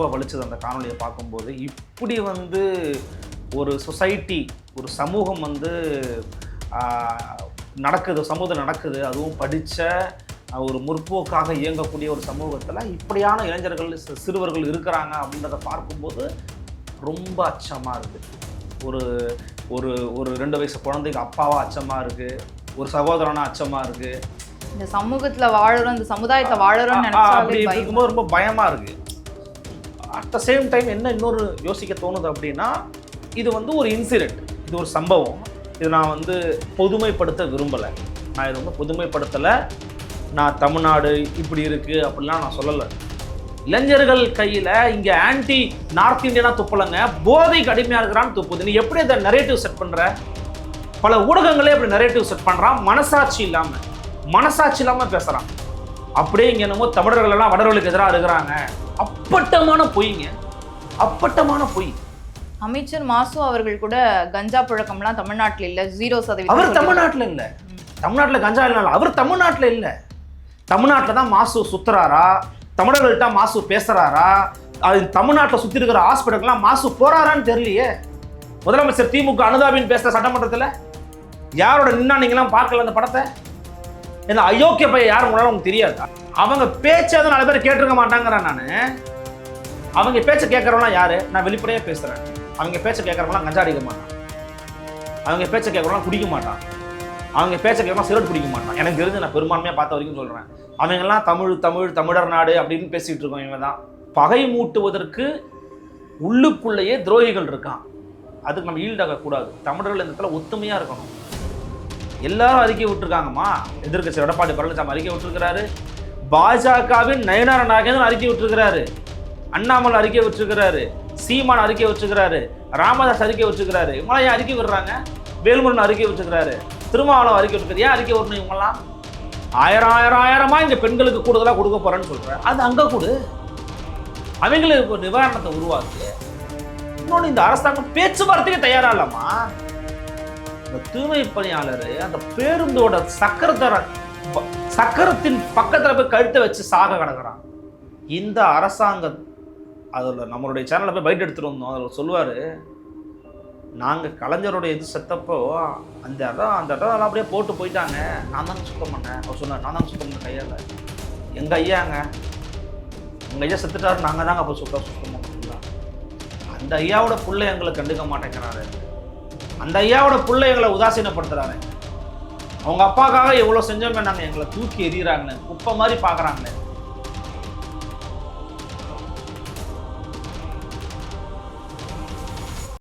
ரொம்ப வலிச்சது அந்த காணொலியை பார்க்கும்போது. இப்படி வந்து ஒரு சொசைட்டி ஒரு சமூகம் வந்து நடக்குது சமூகம் நடக்குது. அதுவும் படித்த ஒரு முற்போக்காக இயங்கக்கூடிய ஒரு சமூகத்தில் இப்படியான இளைஞர்கள் சிறுவர்கள் இருக்கிறாங்க அப்படின்றத பார்க்கும்போது ரொம்ப அச்சமாக இருக்குது ஒரு ஒரு ஒரு ரெண்டு வயசு குழந்தைக்கு அப்பாவா அச்சமாக இருக்குது ஒரு சகோதரனா அச்சமாக இருக்குது இந்த சமூகத்துல வாழறோம் இந்த சமுதாயத்தை வாழறோம்னு ஆ, அப்படி இருக்கும்போது ரொம்ப பயமா இருக்கு. அட் த சேம் டைம் என்ன இன்னொரு யோசிக்க தோணுது அப்படின்னா இது வந்து ஒரு இன்சிடென்ட் இது ஒரு சம்பவம். இது நான் வந்து பொதுமைப்படுத்த விரும்பலை. நான் இது வந்து பொதுமைப்படுத்தலை. நான் தமிழ்நாடு இப்படி இருக்குது அப்படிலாம் நான் சொல்லலை. இளைஞர்கள் கையில் இங்கே ஆன்டி நார்த் இந்தியனா துப்பலைங்க. போதை கடுமையாக இருக்கிறான்னு துப்புது. நீ எப்படி அதை நரேட்டிவ் செட் பண்ணுற பல ஊடகங்களே இப்படி நரேட்டிவ் செட் பண்ணுறான் மனசாட்சி இல்லாமல் மனசாட்சி இல்லாமல் பேசுகிறான் அப்படியே இங்கே என்னமோ தமிழர்கள் எல்லாம் வடர்களுக்கு எதிராக இருக்கிறாங்க. அப்பட்டமான பொய்ங்க. அப்பட்டமான பொய். அமைச்சர் மாசு அவர்கள் கூட கஞ்சா புழக்கம்லாம் தமிழ்நாட்டுல இல்ல ஜீரோ சதவீதம் அவர். தமிழ்நாட்டில் இல்லை. தமிழ்நாட்டில் கஞ்சா இல்லைனால அவர் தமிழ்நாட்டில் இல்லை. தமிழ்நாட்டில் தான் மாசு சுத்துறாரா? தமிழர்கள்ட்ட மாசு பேசுறாரா? அது தமிழ்நாட்டில் சுற்றி இருக்கிற ஹாஸ்பிட்டலுக்குலாம் மாசு போறாரான்னு தெரியலையே. முதலமைச்சர் திமுக அனுதாபின்னு பேசுகிற சட்டமன்றத்தில்? யாரோட நின்னா நீங்களாம் பார்க்கல அந்த படத்தை? இந்த அயோக்கிய பையன் யார் முன்னாலும் உங்களுக்கு தெரியாதா? அவங்க பேச்சு அதை நாலு பேர் கேட்டிருக்க மாட்டாங்கிறேன் நான். அவங்க பேச்சை கேட்குறவங்களாம் யாரு? நான் வெளிப்படையாக பேசுகிறேன் அவங்க பேச்சை கேட்குறவங்களாம் கஞ்சா அடிக்க மாட்டான். அவங்க பேச்சை கேட்குறவங்களாம் குடிக்க மாட்டான். அவங்க பேச்சை கேட்கலாம் சிகரெட் குடிக்க மாட்டான். எனக்கு தெரிஞ்சு நான் பெரும்பான்மையாக பார்த்த வரைக்கும் சொல்கிறேன் அவங்கெல்லாம் தமிழ் தமிழ் தமிழர் நாடு அப்படின்னு பேசிகிட்டு இருக்கோம் இவங்க தான். பகை மூட்டுவதற்கு உள்ளுக்குள்ளேயே துரோகிகள் இருக்கான். அதுக்கு நம்ம ஈல்டாக கூடாது. தமிழர்கள் இந்த இடத்துல ஒத்துமையாக இருக்கணும். எல்லாரும் அறிக்கை விட்டுருக்காங்கம்மா. எதிர்க்கட்சி எடப்பாடி பழனிசாமி அறிக்கை விட்டுருக்கிறாரு. பாஜகவின் நயனார நாகேந்திரன் அறிக்கை விட்டுருக்கிறாரு. அண்ணாமலை அறிக்கை விட்டுருக்கிறாரு. சீமான் அறிக்கை வச்சுக்கிறாரு ராமதாஸ் அறிக்கை வச்சுக்கிறாரு இவங்களாம் ஏன் அறிக்கை விடுறாங்க? வேல்முருகன் அறிக்கை வச்சுக்கிறாரு திருமாவளம் அறிக்கை விட்டுருக்காரு ஏன் அறிக்கை விடணும் இவங்களாம் ஆயிரம் ஆயிரம் ஆயிரமா இங்க பெண்களுக்கு கூடுதலாக கொடுக்க போறேன்னு சொல்றேன் அது அங்க கொடு. அவங்களுக்கு நிவாரணத்தை உருவாக்கு இன்னொன்று இந்த அரசாங்கம் பேச்சுவார்த்தைக்கு தயாரா இல்லாமா இந்த தூய்மை பணியாளர் அந்த பேருந்தோட சக்கரத்தர சக்கரத்தின் பக்கத்தில் போய் கழுத்தை வச்சு சாக கிடக்குறான். இந்த அரசாங்கம் அதில் நம்மளுடைய சேனலில் போய் பைட் எடுத்துருந்தோம் வந்தோம். அதில் சொல்லுவார் நாங்கள் கலைஞருடைய இது செத்தப்போ அந்த இடம் அந்த இடம் எல்லாம் அப்படியே போட்டு போயிட்டாங்க. நான் தாங்க சுத்தம் பண்ணேன். அவர் சொன்னார் நான் தாங்க சுத்தம் பண்ணேன் கையால். எங்கள் ஐயாங்க? எங்கள் ஐயா செத்துட்டாரு நாங்கள் தாங்க அப்போ சுத்தம் சுத்தம் பண்ணலாம் அந்த ஐயாவோட புள்ள எங்களை கண்டுக்க மாட்டேங்கிறாரு. அந்த ஐயாவோட புள்ள எங்களை உதாசீனப்படுத்துறாரு அவங்க அப்பாக்காக எவ்வளோ செஞ்சோமே நாங்கள் எங்களை தூக்கி எறிகிறாங்களே குப்பை மாதிரி பார்க்குறாங்களே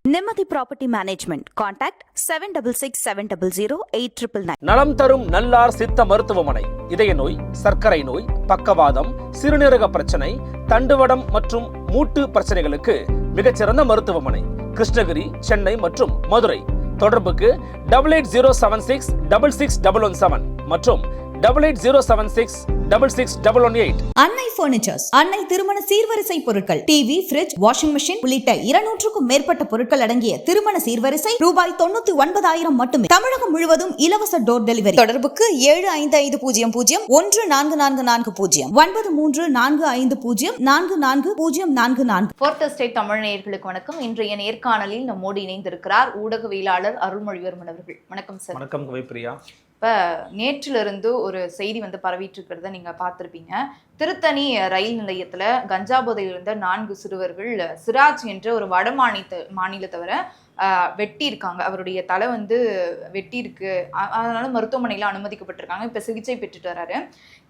Nimmathi property management contact seven double six seven double zero eight triple nine நலம் தரும் நல்லார் சித்த மருத்துவமனை இதய நோய் சர்க்கரை நோய் பக்கவாதம் சிறுநீரக பிரச்சனை தண்டுவடம் மற்றும் மூட்டு பிரச்சனைகளுக்கு மிகச்சிறந்த மருத்துவமனை. கிருஷ்ணகிரி சென்னை மற்றும் மதுரை. தொடர்புக்கு double eight zero seven six double six double one seven மற்றும் double eight zero seven six double six double one eight Annai furnitures Annai திருமண சீர்வரிசை பொருட்கள். டிவி ஃபிரிட்ஜ் வாஷிங் மெஷின் உள்ளிட்ட இருநூற்றுக்கும் மேற்பட்ட பொருட்கள் அடங்கிய திருமண சீர்வரிசை ரூபாய் தொண்ணூத்தி ஒன்பதாயிரம் மட்டுமே. தமிழகம் முழுவதும் இலவச டோர் டெலிவரி தொடர்புக்கு ஏழு ஐந்து ஐந்து பூஜ்ஜியம் பூஜ்ஜியம் ஒன்று நான்கு நான்கு நான்கு பூஜ்ஜியம். ஒன்பது மூன்று நான்கு ஐந்து பூஜ்ஜியம் நான்கு நான்கு பூஜ்ஜியம் நான்கு நான்கு. ஃபோர்த் எஸ்டேட் தமிழ் நேயர்களுக்கு வணக்கம். இன்றைய நேர்காணலில் நம்மோடு இணைந்திருக்கிறார் ஊடகவியலாளர் அருள்மொழிவர்மன் அவர்கள். வணக்கம் சார் வணக்கம் கவிப்பிரியா. இப்போ நேற்றிலிருந்து ஒரு செய்தி வந்து பரவிட்டு இருக்கிறத நீங்கள் பார்த்துருப்பீங்க. திருத்தணி ரயில் நிலையத்தில் கஞ்சா போதையில் இருந்த நான்கு சிறுவர்கள் சிராஜ் என்ற ஒரு வட மாநில மாநிலத்தவரை வெட்டியிருக்காங்க. அவருடைய தலை வந்து வெட்டியிருக்கு. அதனால மருத்துவமனையில் அனுமதிக்கப்பட்டிருக்காங்க. இப்போ சிகிச்சை பெற்றுட்டு வராரு.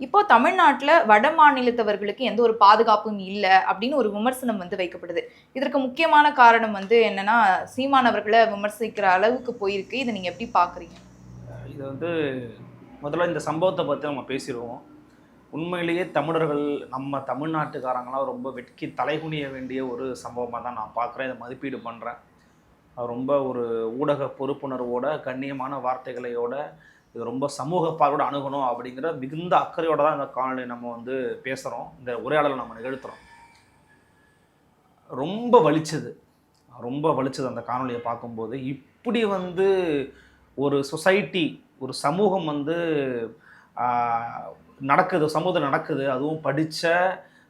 இப்போ தமிழ்நாட்டில் வட மாநிலத்தவர்களுக்கு எந்த ஒரு பாதுகாப்பும் இல்லை அப்படின்னு ஒரு விமர்சனம் வந்து வைக்கப்படுது. இதற்கு முக்கியமான காரணம் வந்து என்னன்னா சீமானவர்களை விமர்சிக்கிற அளவுக்கு போயிருக்கு. இதை நீங்கள் எப்படி பார்க்குறீங்க? இது வந்து முதல்ல இந்த சம்பவத்தை பற்றி நம்ம பேசிடுவோம். உண்மையிலேயே தமிழர்கள் நம்ம தமிழ்நாட்டுக்காரங்களாம் ரொம்ப வெட்கி தலைகுனிய வேண்டிய ஒரு சம்பவமாக தான் நான் பார்க்குறேன். இதை மதிப்பீடு பண்ணுறேன் ரொம்ப ஒரு ஊடக பொறுப்புணர்வோட கண்ணியமான வார்த்தைகளையோட இது ரொம்ப சமூக பார்வையோட அணுகணும் அப்படிங்கிற மிகுந்த அக்கறையோட தான் இந்த காணொலி நம்ம வந்து பேசுகிறோம் இந்த உரையாடலை நம்ம நிகழ்த்துறோம். ரொம்ப வலிச்சது. ரொம்ப வலிச்சது அந்த காணொலியை பார்க்கும்போது. இப்படி வந்து ஒரு சொசைட்டி ஒரு சமூகம் வந்து நடக்குது சமூகம் நடக்குது. அதுவும் படித்த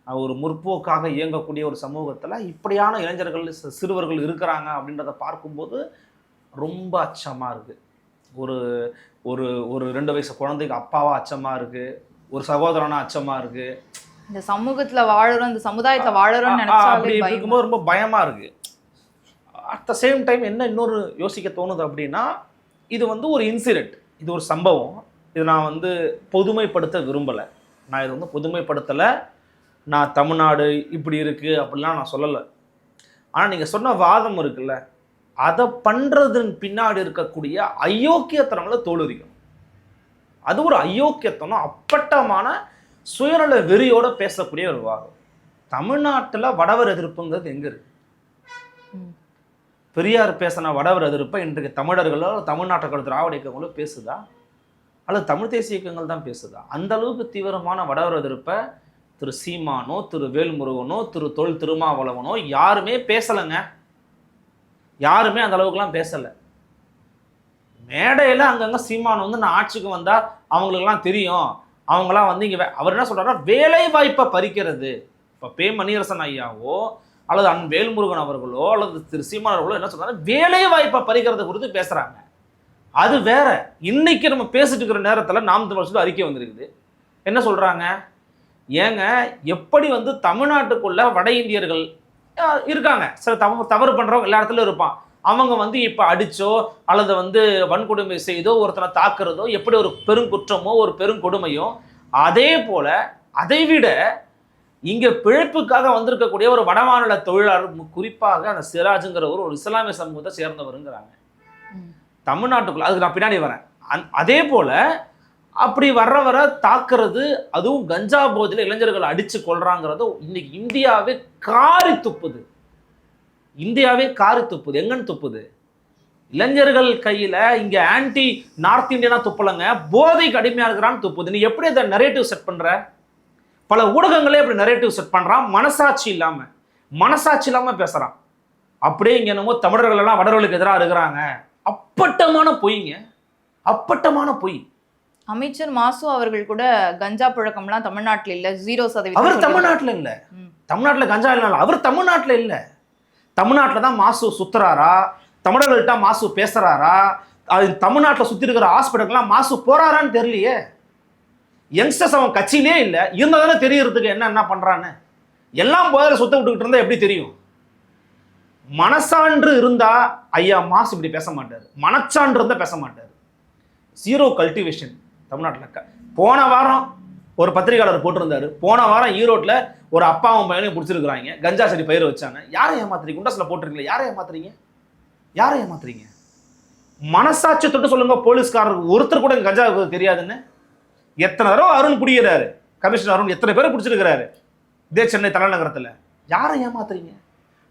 ஒரு முற்போக்காக இயங்கக்கூடிய ஒரு சமூகத்தில் இப்படியான இளைஞர்கள் சிறுவர்கள் இருக்கிறாங்க அப்படின்றத பார்க்கும்போது ரொம்ப அச்சமாக இருக்குது ஒரு ஒரு ஒரு ரெண்டு வயசு குழந்தைக்கு அப்பாவா அச்சமாக இருக்குது ஒரு சகோதரனா அச்சமாக இருக்குது இந்த சமூகத்துல வாழறோம் இந்த சமுதாயத்துல வாழறோம்னு ஆ, அப்படி இருக்கும்போது ரொம்ப பயமா இருக்கு. அட் த சேம் டைம் என்ன இன்னொரு யோசிக்க தோணுது அப்படின்னா இது வந்து ஒரு இன்சிடென்ட் இது ஒரு சம்பவம். இது நான் வந்து பொதுமைப்படுத்த விரும்பலை. நான் இது வந்து பொதுமைப்படுத்தலை. நான் தமிழ்நாடு இப்படி இருக்குது அப்படிலாம் நான் சொல்லலை. ஆனால் நீங்கள் சொன்ன வாதம் இருக்குல்ல. அதை பண்ணுறதன் பின்னாடி இருக்கக்கூடிய அயோக்கியத்தனங்களை தோலுரிக்கணும் அது ஒரு அயோக்கியத்தனம் அப்பட்டமான சுயநல வெறியோடு பேசக்கூடிய ஒரு வாதம். தமிழ்நாட்டில் வடவர் எதிர்ப்புங்கிறது எங்கே இருக்குது பெரியார் பேசின வடவர் எதிர்ப்பை இன்றைக்கு தமிழர்களோ தமிழ்நாட்டுக்கு திராவிட இயக்கங்களோ பேசுதா? அல்லது தமிழ் தேசிய இயக்கங்கள் தான் பேசுதா? அந்த அளவுக்கு தீவிரமான வடவர் எதிர்ப்பை திரு சீமானோ திரு வேல்முருகனோ திரு தொல் திருமாவளவனோ யாருமே பேசலைங்க. யாருமே அந்த அளவுக்குலாம் பேசலை. மேடையில் அங்கங்கே சீமான் வந்து நான் ஆட்சிக்கு வந்தால் அவங்களுக்குலாம் தெரியும். அவங்களாம் வந்து இங்கே அவர் என்ன சொல்கிறாருன்னா வேலை வாய்ப்பை பறிக்கிறது. இப்போ பே மணியரசன் ஐயாவோ அல்லது அன் வேல்முருகன் அவர்களோ அல்லது திரு சீமான் அவர்களோ என்ன சொல்றாங்க? வேலை வாய்ப்பை பறிக்கிறது குறித்து பேசுகிறாங்க அது வேற. இன்னைக்கு நம்ம பேசிட்டு இருக்கிற நேரத்தில் நாம் தமிழ் சொல்லி அறிக்கை வந்திருக்குது. என்ன சொல்கிறாங்க ஏங்க எப்படி வந்து தமிழ்நாட்டுக்குள்ள வட இந்தியர்கள் இருக்காங்க. சில தவறு தவறு பண்ணுறவங்க எல்லா இடத்துலையும் இருப்பான். அவங்க வந்து இப்போ அடிச்சோ அல்லது வந்து வன்கொடுமை செய்தோ ஒருத்தனை தாக்குறதோ எப்படி ஒரு பெருங்குற்றமோ ஒரு பெருங்கொடுமையோ அதே போல் அதை விட இங்க பிழைப்புக்காக வந்திருக்கக்கூடிய ஒரு வடமாநில தொழிலாளர் குறிப்பாக அந்த சிராஜுங்கிற ஒரு இஸ்லாமிய சமூகத்தை சேர்ந்தவருங்கிறாங்க. தமிழ்நாட்டுக்குள்ள அதுக்கு நான் பின்னாடி வரேன். அந் அதே போல அப்படி வர்றவரை தாக்குறது அதுவும் கஞ்சா போதையில் இளைஞர்கள் அடிச்சு கொள்றாங்கிறது இன்னைக்கு இந்தியாவே காரி துப்புது. இந்தியாவே காரி துப்புது. எங்கன்னு துப்புது? இளைஞர்கள் கையில இங்க ஆன்டி நார்த் இந்தியனா துப்பலங்க. போதைக்கு அடிமையா இருக்கிறான்னு துப்புது. நீ எப்படி அதை நரேட்டிவ் செட் பண்ற? பல ஊடகங்களே அப்படி நரேட்டிவ் செட் பண்றான். மனசாட்சி இல்லாம. மனசாட்சி இல்லாம பேசுறான். அப்படியே இங்க என்னமோ தமிழர்கள் எல்லாம் வடர்களுக்கு எதிராக இருக்கிறாங்க. அப்பட்டமான பொய்ங்க. அப்பட்டமான பொய். அமைச்சர் மாசு அவர்கள் கூட கஞ்சா புழக்கம்லாம் தமிழ்நாட்டுல இல்ல. ஜீரோ சதவீதம் அவர். தமிழ்நாட்டுல இல்ல. தமிழ்நாட்டுல கஞ்சா இல்ல. அவர் தமிழ்நாட்டுல இல்ல. தமிழ்நாட்டுல தான் மாசு சுத்துறாரா? தமிழர்கள்ட்ட மாசு பேசுறாரா? அது தமிழ்நாட்டுல சுத்தி இருக்கிற ஹாஸ்பிட்டலுக்குலாம் மாசு போறாரான்னு தெரியலையே. யங்ஸ்டர்ஸ் அவன் கட்சியிலே இல்லை. இருந்தாதானே தெரியறதுக்கு என்ன என்ன பண்றான்னு? எல்லாம் போதில் சுத்த விட்டுக்கிட்டு இருந்தால் எப்படி தெரியும்? மனசான்று இருந்தா ஐயா மாஸ் இப்படி பேச மாட்டார். மனச்சான்று இருந்தால் பேச மாட்டார். ஜீரோ கல்டிவேஷன் தமிழ்நாட்டில் போன வாரம் ஒரு பத்திரிகையாளர் போட்டிருந்தாரு. போன வாரம் ஈரோட்டில் ஒரு அப்பாவும் பையனையும் பிடிச்சிருக்கிறாங்க. கஞ்சா செடி பயிர் வச்சாங்க. யாரை ஏமாத்துறீங்க? குண்டாசில் போட்டிருக்கீங்களா யாரை ஏமாத்துறீங்க? யாரை ஏமாத்துறீங்க? மனசாட்சி தொட்டு சொல்லுங்க போலீஸ்காரருக்கு ஒருத்தர் கூட கஞ்சா தெரியாதுன்னு? எத்தனை தடவை அருண் குடியிறாரு கமிஷனர் அருண் எத்தனை பேரை பிடிச்சிருக்கிறாரு? இதே சென்னை தலைநகரத்தில். யாரை ஏமாத்துறீங்க?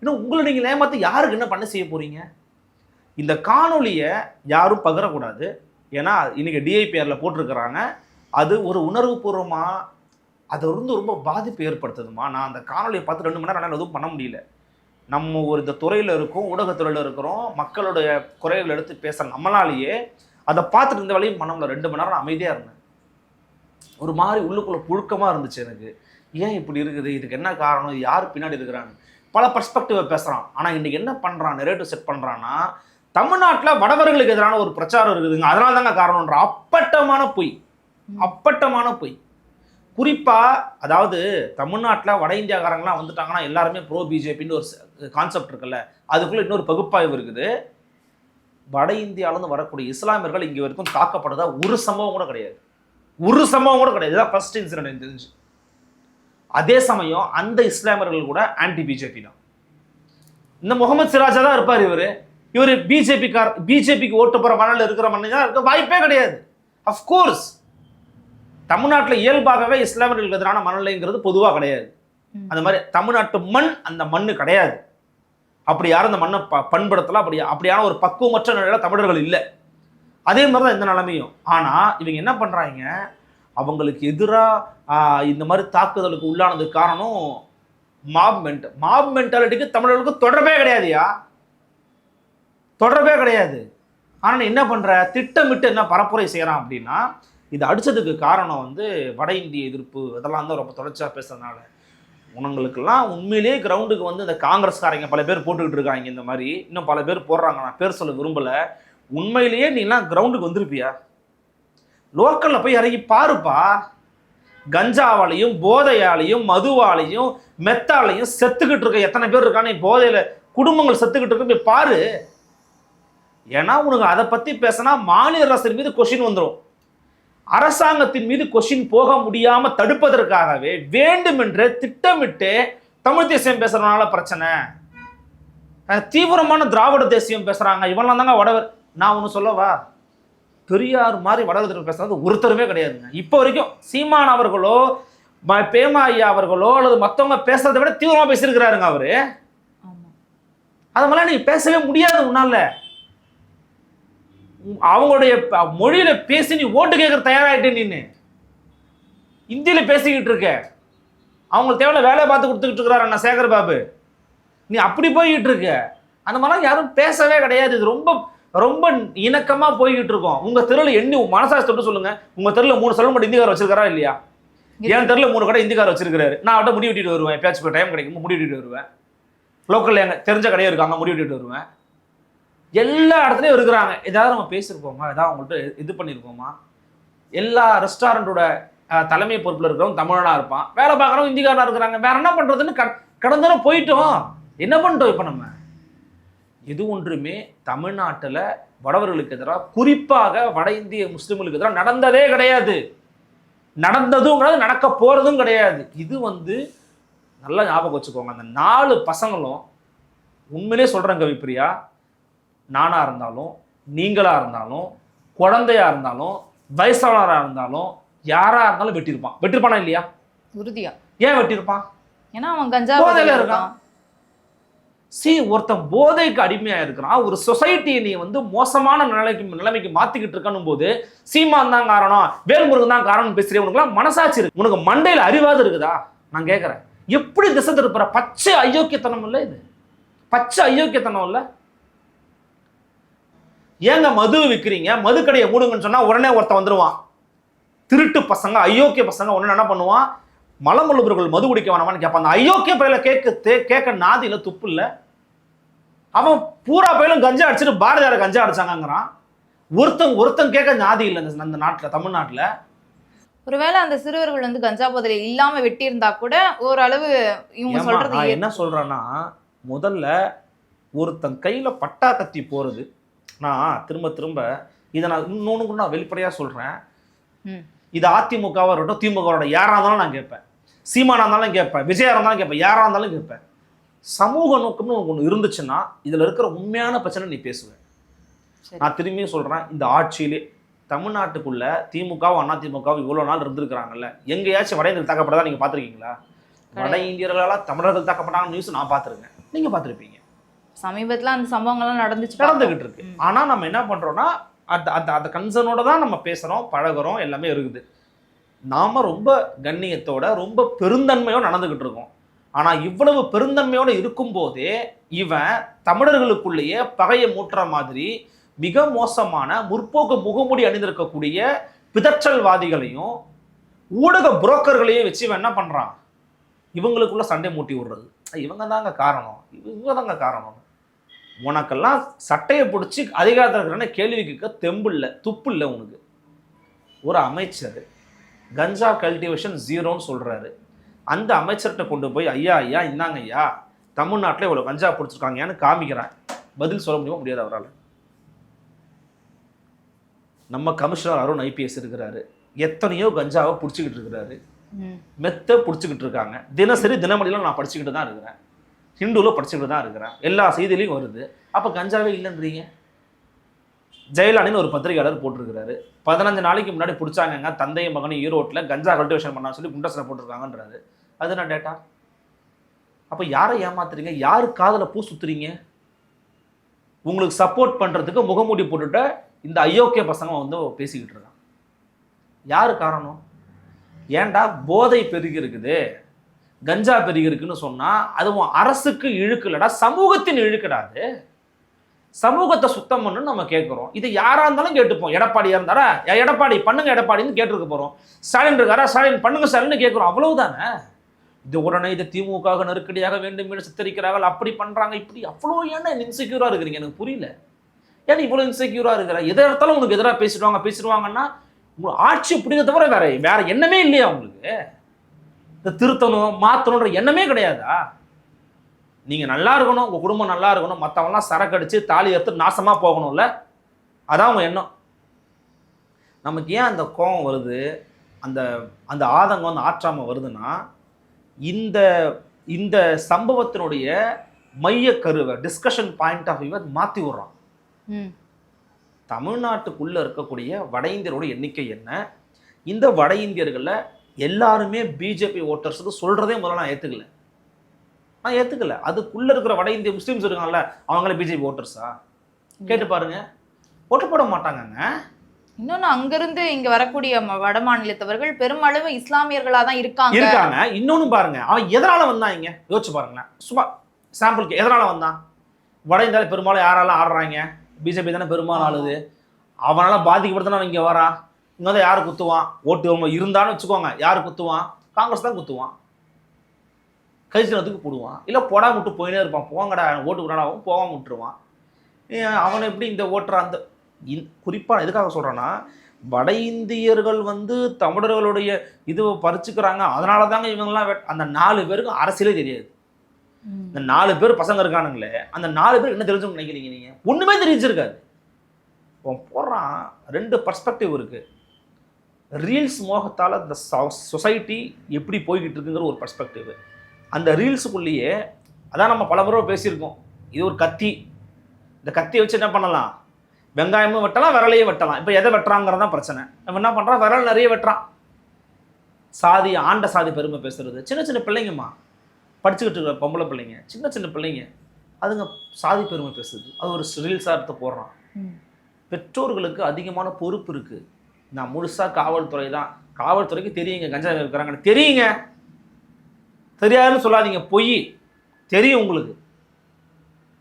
இன்னும் உங்களை நீங்கள் ஏமாற்றி யாருக்கு என்ன பண்ண செய்ய போறீங்க? இந்த காணொலியை யாரும் பகிரக்கூடாது. ஏன்னா இன்னைக்கு டிஐபிஆரில் போட்டிருக்கிறாங்க. அது ஒரு உணர்வுபூர்வமாக அது வந்து ரொம்ப பாதிப்பு ஏற்படுத்துதுமா? நான் அந்த காணொலியை பார்த்து ரெண்டு மணி நேரம் என்னால் எதுவும் பண்ண முடியல. நம்ம ஒரு இந்த துறையில் இருக்கோம் ஊடகத்துறையில் இருக்கிறோம். மக்களுடைய குறைகள் எடுத்து பேச நம்மளாலேயே அதை பார்த்துட்டு இருந்த வேலையும் பண்ண முடியல. ரெண்டு மணி நேரம் அமைதியாக இருந்தேன். ஒரு மாதிரி உள்ளுக்குள்ள புழுக்கமாக இருந்துச்சு எனக்கு. ஏன் இப்படி இருக்குது? இதுக்கு என்ன காரணம்? யார் பின்னாடி இருக்கிறாங்க பல பர்ஸ்பெக்டிவை பேசுகிறான் ஆனால் இன்னைக்கு என்ன பண்ணுறான் நெரேட்டிவ் செட் பண்ணுறான்னா தமிழ்நாட்டில் வடவர்களுக்கு எதிரான ஒரு பிரச்சாரம் இருக்குதுங்க. அதனால தாங்க காரணம்ன்ற. அப்பட்டமான பொய். அப்பட்டமான பொய். குறிப்பா அதாவது தமிழ்நாட்டில் வட இந்தியாக்காரங்களாம் வந்துட்டாங்கன்னா எல்லாருமே ப்ரோ பிஜேபின்னு ஒரு கான்செப்ட் இருக்குல்ல. அதுக்குள்ள இன்னொரு பகுப்பாய்வு இருக்குது. வட இந்தியாவிலேருந்து வரக்கூடிய இஸ்லாமியர்கள் இங்கே வரைக்கும் தாக்கப்படுறதா ஒரு சம்பவம் கூட கிடையாது. ஒரு சம்பவம் கூட கிடையாது. இதான் ஃபர்ஸ்ட் இன்சிடென்ட் எனக்கு தெரிஞ்சு. அதே சமயம் அந்த இஸ்லாமியர்கள் கூட ஆன்டி பிஜேபி தான். இந்த முகமது சிராஜா தான் இருப்பார் இவர். இவர் பிஜேபி கார் பிஜேபிக்கு ஓட்டு போகிற மணலில் இருக்கிற மண்ணு தான். இருக்க வாய்ப்பே கிடையாது. அஃப்கோர்ஸ் தமிழ்நாட்டில் இயல்பாகவே இஸ்லாமியர்களுக்கு எதிரான மனநிலைங்கிறது பொதுவாக கிடையாது. அந்த மாதிரி தமிழ்நாட்டு மண் அந்த மண்ணு கிடையாது. அப்படி யாரும் அந்த மண்ணை ப பண்படுத்தலாம் அப்படி அப்படியான ஒரு பக்குவமற்ற நிலையில தமிழர்கள் இல்லை. அதே மாதிரி தான் இந்த நிலைமையும். ஆனால் இவங்க என்ன பண்ணுறாங்க அவங்களுக்கு எதிராக இந்த மாதிரி தாக்குதலுக்கு உள்ளானது காரணம் மாப் மென்ட் மாப் மென்டாலிட்டிக்கு தமிழர்களுக்கு தொடர்பே கிடையாதுயா? தொடர்பே கிடையாது. ஆனால் என்ன பண்ணுற திட்டமிட்டு என்ன பரப்புரை செய்கிறான் அப்படின்னா இது அடித்ததுக்கு காரணம் வந்து வட இந்திய எதிர்ப்பு இதெல்லாம் தான் ரொம்ப தொடர்ச்சியாக பேசுறதுனால. உனங்களுக்கெல்லாம் உண்மையிலேயே கிரவுண்டுக்கு வந்து இந்த காங்கிரஸ்காரங்க பல பேர் போட்டுக்கிட்டு இருக்காங்க இந்த மாதிரி. இன்னும் பல பேர் போடுறாங்க. நான் பேர் சொல்ல விரும்பலை. உண்மையிலேயே நீலாம் கிரவுண்டுக்கு வந்திருப்பியா? லோக்கலில் போய் இறங்கி பாருப்பா. கஞ்சாவாலையும் போதையாலையும் மதுவாலையும் மெத்தாலையும் செத்துக்கிட்டு இருக்க எத்தனை பேர் இருக்கானே போதையில் குடும்பங்கள் செத்துக்கிட்டு இருக்கு போய் பாரு. ஏன்னா உனக்கு அதை பற்றி பேசினா மாநில அரசின் மீது கொஷின் வந்துடும் அரசாங்கத்தின் மீது கொஷின் போக முடியாமல் தடுப்பதற்காகவே வேண்டுமென்றே திட்டமிட்டு தமிழ் தேசியம் பேசுறதுனால பிரச்சனை. தீவிரமான திராவிட தேசியம் பேசுகிறாங்க இவெல்லாம் தாங்க உடவர் நான் ஒன்று சொல்லவா? பெரியார் மாதிரி வடவர் பேசுறது ஒருத்தருமே கிடையாதுங்க. இப்போ வரைக்கும் சீமான் அவர்களோ பேமா ஐயா அவர்களோ அல்லது மற்றவங்க பேசுறதை விட தீவிரமா பேசியிருக்கிறாருங்க அவரு. அது மாதிரிலாம் நீ பேசவே முடியாது உன்னால. அவங்களுடைய மொழியில பேசி நீ ஓட்டு கேட்கற தயாராயிட்ட நீனு இந்தியில பேசிக்கிட்டு இருக்க. அவங்களுக்கு தேவையான வேலை பார்த்து கொடுத்துக்கிட்டு இருக்கிறாரு அண்ணா சேகர் பாபு. நீ அப்படி போய்கிட்டு இருக்க. அந்த மாதிரிலாம் யாரும் பேசவே கிடையாது. இது ரொம்ப ரொம்ப இணக்கமா போய்கிட்டு இருக்கோம். உங்க தெருவில் எண்ணி மனசாட்சி தொட்டு சொல்லுங்க. உங்க தெருவில் மூணு செலவு மட்டும் இந்திக்கார வச்சிருக்காரா இல்லையா? என் தெருவில் மூணு கடை இந்திக்கார வச்சிருக்காரு நான் அவட்ட முடி வெட்டிட்டு வருவேன். எப்பயாச்சும் டைம் கிடைக்கும் முடி வெட்டிட்டு வருவேன். லோக்கல்ல எங்க தெரிஞ்ச கடையும் இருக்காங்க முடி வெட்டிட்டு வருவேன். எல்லா இடத்துலயும் இருக்கிறாங்க. ஏதாவது நம்ம பேசியிருப்போமா ஏதாவது அவங்கள்ட்ட இது பண்ணியிருக்கோமா எல்லா ரெஸ்டாரண்ட்டோட தலைமை பொறுப்பில் இருக்கிறவங்க தமிழனா இருப்பான். வேலை பார்க்குறவங்க இந்திக்காரனா இருக்கிறாங்க. வேற என்ன பண்றதுன்னு கட கடந்தாலும் போயிட்டோம். என்ன பண்ணிட்டோம் இப்போ நம்ம? இது ஒன்றுமே தமிழ்நாட்டில் வடவர்களுக்கு எதிராக குறிப்பாக வட இந்திய முஸ்லிம்களுக்கு எதிராக நடந்ததே கிடையாது. நடந்ததும் கிடையாது நடக்க போறதும் கிடையாது. இது வந்து நல்லா ஞாபகம் வச்சுக்கோங்க. அந்த நாலு பசங்களும் உண்மையிலே சொல்றேன் கவிப்பிரியா நானா இருந்தாலும் நீங்களா இருந்தாலும் குழந்தையா இருந்தாலும் வயசானவரா இருந்தாலும் யாரா இருந்தாலும் வெட்டியிருப்பான். வெட்டியிருப்பானா இல்லையா? உறுதியா. ஏன் வெட்டியிருப்பான்? ஏன்னா அவன் கஞ்சா போதையில இருக்கான். சி ஒருத்தன் போதைக்கு அடிமையாக இருக்கிறான் ஒரு சொசைட்டியை நீ வந்து மோசமான நிலைக்கு நிலைமைக்கு மாத்திக்கிட்டு இருக்கணும் போது சீமான் தான் காரணம் வேல்முருகன் தான் காரணம் பேசுகிறேன் உனக்குலாம் மனசாட்சி இருக்கு. உனக்கு மண்டையில் அறிவாது இருக்குதா? நான் கேட்குறேன் எப்படி திசை திருப்புற? பச்சை அயோக்கியத்தனம் இல்லை இது. பச்சை அயோக்கியத்தனம் இல்லை. ஏங்க மது விற்கிறீங்க மது கடையை மூடுங்கன்னு சொன்னால் உடனே ஒருத்தன் வந்துடுவான் திருட்டு பசங்க அயோக்கிய பசங்க உடனே என்ன பண்ணுவான்? மலமுள்ளவர்கள் மது குடிக்க வேணாமான்னு கேட்பான் அந்த அயோக்கிய பயில கேட்க கேட்க நாதியில துப்பு இல்ல. அவன் பூரா பயிலும் கஞ்சா அடிச்சுட்டு பாரதியார கஞ்சா அடிச்சாங்கங்கிறான். ஒருத்தன் ஒருத்தன் கேட்க நாதி இல்லை அந்த நாட்டுல தமிழ்நாட்டுல. ஒருவேளை அந்த சிறுவர்கள் வந்து கஞ்சா போதையில இல்லாம வெட்டி இருந்தா கூட ஓரளவு இவங்க சொல்றது என்ன சொல்றேன்னா முதல்ல ஒருத்தன் கையில பட்டா கத்தி போறது. நான் திரும்ப திரும்ப இதை நான் இன்னொன்று கூட நான் வெளிப்படையா சொல்றேன். ம். இது அதிமுகவா இருக்கட்டும் திமுகவோட யாரா இருந்தாலும் நான் கேட்பேன். சீமானா இருந்தாலும் கேட்பேன் விஜயா இருந்தாலும் கேட்பேன் யாரா இருந்தாலும் கேட்பேன். சமூக நோக்கம்னு உனக்கு ஒன்று இருந்துச்சுன்னா இதுல இருக்கிற உண்மையான பிரச்சனை நீ பேசுவ. சரி. நான் திரும்பியும் சொல்றேன் இந்த ஆட்சியிலே தமிழ்நாட்டுக்குள்ள திமுகவும் அதிமுகவும் இவ்வளவு நாள் இருந்திருக்கிறாங்கல்ல எங்கேயாச்சும் வட இந்தியர்கள் தாக்கப்பட்டதா நீங்க பார்த்திருக்கீங்களா? வட இந்தியர்களால் தமிழர்கள் தாக்கப்பட்டாங்க நியூஸ் நான் பார்த்துருக்கேன். நீங்க பார்த்துருப்பீங்க. சமீபத்துல அந்த சம்பவங்கள்லாம் நடந்துச்சு. நடந்துகிட்டு இருக்கு. ம். ஆனா நம்ம என்ன பண்றோம்னா அந்த அந்த அந்த கன்சர்னோட தான் நம்ம பேசுறோம் பழகுறோம் எல்லாமே இருக்குது. நாம் ரொம்ப கண்ணியத்தோட ரொம்ப பெருந்தன்மையோடு நடந்துக்கிட்டு இருக்கோம். ஆனால் இவ்வளவு பெருந்தன்மையோடு இருக்கும்போதே இவன் தமிழர்களுக்குள்ளேயே பகையை மூட்டுற மாதிரி மிக மோசமான முற்போக்கு முகமூடி அணிந்திருக்கக்கூடிய பிதற்றல்வாதிகளையும் ஊடக புரோக்கர்களையும் வச்சு இவன் என்ன பண்ணுறான் இவங்களுக்குள்ள சண்டை மூட்டி விடுறது. இவங்க தாங்க காரணம். இவங்க தாங்க காரணம். உனக்கெல்லாம் சட்டையை பிடிச்சி அதிகாரத்தில் இருக்கிறன கேள்வி கேட்க தெம்பு இல்லை துப்பு இல்லை உனக்கு. ஒரு அமைச்சர் கஞ்சா கல்டிவேஷன் ஜீரோன்னு சொல்றாரு. அந்த அமைச்சர்கிட்ட கொண்டு போய் ஐயா ஐயா இந்தாங்க ஐயா. தமிழ்நாட்டில் இவ்வளோ கஞ்சா பிடிச்சிருக்காங்கன்னு காமிக்கிறேன் பதில் சொல்ல முடியுமா? முடியாது அவரால். நம்ம கமிஷனர் அருண் ஐபிஎஸ் இருக்கிறாரு. எத்தனையோ கஞ்சாவை பிடிச்சிக்கிட்டு இருக்கிறாரு. மெத்த பிடிச்சிக்கிட்டு இருக்காங்க. தினசரி தினமணிலாம் நான் படிச்சுக்கிட்டு தான் இருக்கிறேன். ஹிந்துவில் படிச்சுக்கிட்டு தான் இருக்கிறேன். எல்லா செய்தியிலையும் வருது. அப்போ கஞ்சாவே இல்லைன்றீங்க? ஜெயலலிதான்னு ஒரு பத்திரிகையாளர் போட்டிருக்கிறாரு. பதினஞ்சு நாளைக்கு முன்னாடி பிடிச்சாங்கங்க. தந்தையும் மகனும் ஈரோட்டில் கஞ்சா கல்டிவேஷன் பண்ண சொல்லி குண்டஸில் போட்டிருக்காங்கன்றாரு. அது என்ன டேட்டா அப்போ யாரை ஏமாத்துறீங்க? யார் காதில் பூ சுற்றுறீங்க உங்களுக்கு சப்போர்ட் பண்ணுறதுக்கு முகமூடி போட்டுட்ட இந்த அயோக்கிய பசங்க வந்து பேசிக்கிட்டு இருக்கான் யார் காரணம்? ஏன்டா போதை பெருகி இருக்குது. கஞ்சா பெருகி இருக்குன்னு சொன்னால் அதுவும் அரசுக்கு இழுக்கு சமூகத்தின் இழுக்கடாது சமூகத்தை சுத்தம் பண்ணணும்னு நம்ம கேட்குறோம். இது யாராக இருந்தாலும் கேட்டுப்போம். எடப்பாடியாக இருந்தாரா? எடப்பாடி பண்ணுங்க எடப்பாடின்னு கேட்டிருக்க போகிறோம் ஸ்டாலின் இருக்காரா? ஸ்டாலின் பண்ணுங்க ஸ்டாலின்னு கேட்குறோம். அவ்வளவுதானே? இது உடனே இதை திமுக நெருக்கடியாக வேண்டும் என்று சித்தரிக்கிறார்கள். அப்படி பண்ணுறாங்க இப்படி அவ்வளோ ஏன்னா இன்செக்யூராக இருக்கிறீங்க? எனக்கு புரியல. ஏன் இவ்வளோ இன்செக்யூராக இருக்கிற? எதை எடுத்தாலும் உங்களுக்கு எதிராக பேசிடுவாங்க. பேசிடுவாங்கன்னா ஆட்சி அப்படிங்கிறத தவிர வேற வேற எண்ணமே இல்லையா உங்களுக்கு? இந்த திருத்தணும் மாற்றணுன்ற எண்ணமே கிடையாதா? நீங்க நல்லா இருக்கணும் உங்க குடும்பம் நல்லா இருக்கணும் மற்றவங்களாம் சரக்கு அடிச்சு தாலி எடுத்து நாசமா போகணும்ல? அதான் உங்க எண்ணம். நமக்கு ஏன் அந்த கோபம் வருது? அந்த அந்த ஆதங்கம் அந்த ஆற்றாமை வருதுன்னா இந்த இந்த சம்பவத்தினுடைய மைய கருவை டிஸ்கஷன் பாயிண்ட் ஆஃப் வியூவை மாற்றி விடுறான் தமிழ்நாட்டுக்குள்ள இருக்கக்கூடிய வட இந்தியரோட எண்ணிக்கை என்ன? இந்த வட இந்தியர்களில் எல்லாருமே பிஜேபி ஓட்டர்ஸுக்கு சொல்றதே முதல்ல நான் ஏத்துக்கல. நான் ஏத்துக்கல. அதுக்குள்ள இருக்கிற வட இந்திய முஸ்லீம்ஸ் இருக்காங்கல்ல அவங்களே பிஜேபி ஓட்டர்ஸா கேட்டு பாருங்க. ஓட்டு போட மாட்டாங்கங்க. இன்னொன்னு அங்கிருந்து இங்க வரக்கூடிய வட மாநிலத்தவர்கள் பெருமளவு இஸ்லாமியர்களா தான் இருக்காங்க. இருக்காங்க. இன்னொன்னு பாருங்க. அவன் எதனால வந்தான் இங்க? யோசிச்சு பாருங்களேன். சும்மா சாம்பிளுக்கு எதனால வந்தான்? வட இந்தியாவில் பெரும்பாலும் யாரெல்லாம் ஆடுறாங்க? பிஜேபி தானே பெரும்பாலும் ஆளுது அவனால பாதிக்கப்படுத்தானே இங்க வரான் இங்க வந்து யாரு குத்துவான்? ஓட்டு அவங்க இருந்தான்னு வச்சுக்கோங்க. யாரு குத்துவான்? காங்கிரஸ் தான் குத்துவான். கைச்சினத்துக்கு போடுவான். இல்லை போடாம விட்டு போயினே இருப்பான். போங்கடா ஓட்டு விடாடாவும் போகாம விட்டுருவான். அவனை எப்படி இந்த ஓட்டுற அந்த குறிப்பாக எதுக்காக சொல்கிறேன்னா வட இந்தியர்கள் வந்து தமிழர்களுடைய இதுவை பறிச்சுக்கிறாங்க. அதனால தாங்க இவங்கெல்லாம் அந்த நாலு பேருக்கு அரசியலே தெரியாது. இந்த நாலு பேர் பசங்க இருக்கானுங்களே அந்த நாலு பேர் என்ன தெரிஞ்சவங்க நினைக்கிறீங்க நீங்க? ஒண்ணுமே தெரிஞ்சிருக்காது. அவன் போடுறான் ரெண்டு பர்ஸ்பெக்டிவ் இருக்கு. ரீல்ஸ் மோகத்தால் இந்த சொசைட்டி எப்படி போய்கிட்டு இருக்குங்கிற ஒரு பர்ஸ்பெக்டிவ் அந்த ரீல்ஸுக்குள்ளேயே அதான் நம்ம பல முறை பேசியிருக்கோம். இது ஒரு கத்தி. இந்த கத்தியை வச்சு என்ன பண்ணலாம்? வெங்காயமும் வெட்டலாம் விரலையும் வெட்டலாம். இப்போ எதை வெட்டுறாங்கிறது தான் பிரச்சனை. நம்ம என்ன பண்ணுறோம் விரல் நிறைய வெட்டுறான். சாதி ஆண்ட சாதி பெருமை பேசுறது. சின்ன சின்ன பிள்ளைங்கம்மா. படிச்சுக்கிட்டு இருக்கிற பொம்பளை பிள்ளைங்க சின்ன சின்ன பிள்ளைங்க அதுங்க சாதி பெருமை பேசுது. அது ஒரு ரீல்ஸாக எடுத்து போடுறான். பெற்றோர்களுக்கு அதிகமான பொறுப்பு இருக்கு. நான் முழுசா காவல்துறை தான் காவல்துறைக்கு தெரியுங்க கஞ்சா இருக்கிறாங்கன்னு தெரியுங்க. தெரியாதுன்னு சொல்லாதீங்க. பொய். தெரியும் உங்களுக்கு.